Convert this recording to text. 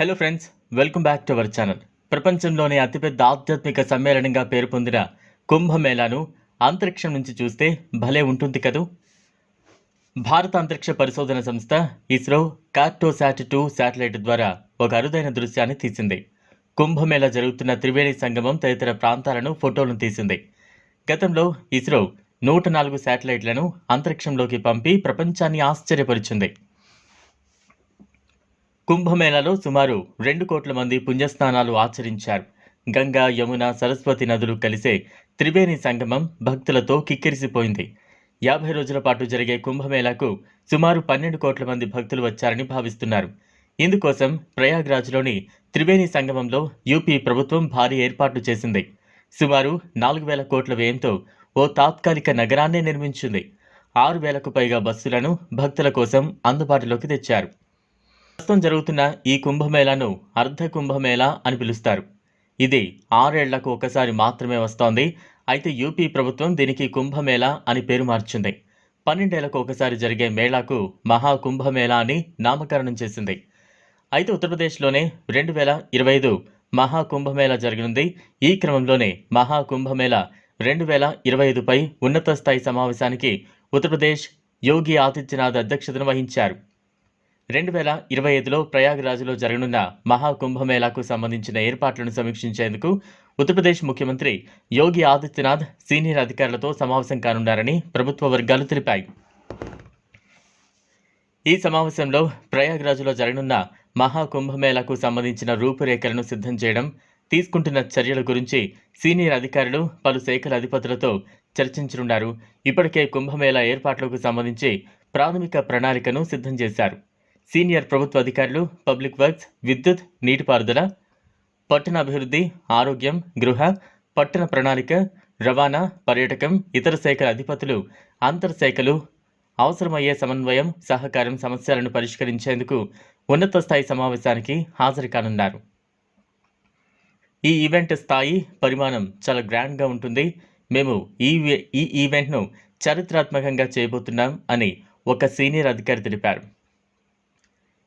Hello friends welcome back to our channel ప్రపంచంలోనే అతిపెద్ద ఆధ్యాత్మిక సమ్మేళనంగా పేరు పొందిన కుంభమేళాను అంతరిక్షం నుంచి చూస్తే భలే ఉంటుంది కదూ. భారత అంతరిక్ష పరిశోధన సంస్థ ఇస్రో కార్టోసాట్ టూ శాటిలైట్ ద్వారా ఒక అరుదైన దృశ్యాన్ని తీసింది. కుంభమేళా జరుగుతున్న త్రివేణి సంగమం తదితర ప్రాంతాలను ఫోటోలను తీసింది. గతంలో ఇస్రో నూట నాలుగు శాటిలైట్లను అంతరిక్షంలోకి పంపి ప్రపంచాన్ని ఆశ్చర్యపరిచింది. కుంభమేళాలో సుమారు రెండు కోట్ల మంది పుణ్యస్నానాలు ఆచరించారు. గంగా యమున సరస్వతి నదులు కలిసే త్రివేణి సంగమం భక్తులతో కిక్కిరిసిపోయింది. యాభై రోజుల పాటు జరిగే కుంభమేళాకు సుమారు పన్నెండు కోట్ల మంది భక్తులు వచ్చారని భావిస్తున్నారు. ఇందుకోసం ప్రయాగ్రాజ్లోని త్రివేణి సంగమంలో యూపీ ప్రభుత్వం భారీ ఏర్పాట్లు చేసింది. సుమారు నాలుగు వేల కోట్ల వ్యయంతో ఓ తాత్కాలిక నగరాన్నే నిర్మించింది. ఆరు వేలకు పైగా బస్సులను భక్తుల కోసం అందుబాటులోకి తెచ్చారు. ప్రస్తుతం జరుగుతున్న ఈ కుంభమేళాను అర్ధ కుంభమేళా అని పిలుస్తారు. ఇది ఆరేళ్ళకు ఒకసారి మాత్రమే వస్తోంది. అయితే యూపీ ప్రభుత్వం దీనికి కుంభమేళా అని పేరు మార్చింది. పన్నెండేళ్ళకు ఒకసారి జరిగే మేళాకు మహాకుంభమేళా అని నామకరణం చేసింది. అయితే ఉత్తరప్రదేశ్లోనే రెండు వేల ఇరవై ఐదు మహా కుంభమేళా జరగనుంది. ఈ క్రమంలోనే మహాకుంభమేళా రెండు వేల ఇరవై ఐదుపై ఉన్నత స్థాయి సమావేశానికి ఉత్తరప్రదేశ్ యోగి ఆదిత్యనాథ్ అధ్యక్షతను వహించారు. రెండు వేల ఇరవై ఐదులో ప్రయాగ్రాజ్లో జరగనున్న మహాకుంభమేళాకు సంబంధించిన ఏర్పాట్లను సమీక్షించేందుకు ఉత్తరప్రదేశ్ ముఖ్యమంత్రి యోగి ఆదిత్యనాథ్ సీనియర్ అధికారులతో సమావేశం కానున్నారని ప్రభుత్వ వర్గాలు తెలిపాయి. ఈ సమావేశంలో ప్రయాగ్రాజ్లో జరగనున్న మహాకుంభమేళాకు సంబంధించిన రూపురేఖలను సిద్ధం చేయడం తీసుకుంటున్న చర్యల గురించి సీనియర్ అధికారులు పలు శాఖల అధిపతులతో చర్చించనున్నారు. ఇప్పటికే కుంభమేళా ఏర్పాట్లకు సంబంధించి ప్రాథమిక ప్రణాళికను సిద్ధం చేశారు. సీనియర్ ప్రభుత్వ అధికారులు పబ్లిక్ వర్క్స్ విద్యుత్ నీటిపారుదల పట్టణ అభివృద్ధి ఆరోగ్యం గృహ పట్టణ ప్రణాళిక రవాణా పర్యాటకం ఇతర శాఖల అధిపతులు అంతర్ శాఖలు అవసరమయ్యే సమన్వయం సహకారం సమస్యలను పరిష్కరించేందుకు ఉన్నత స్థాయి సమావేశానికి హాజరు కానున్నారు. ఈ ఈవెంట్ స్థాయి పరిమాణం చాలా గ్రాండ్గా ఉంటుంది. మేము ఈ ఈ ఈవెంట్ను చరిత్రాత్మకంగా చేయబోతున్నాం అని ఒక సీనియర్ అధికారి తెలిపారు.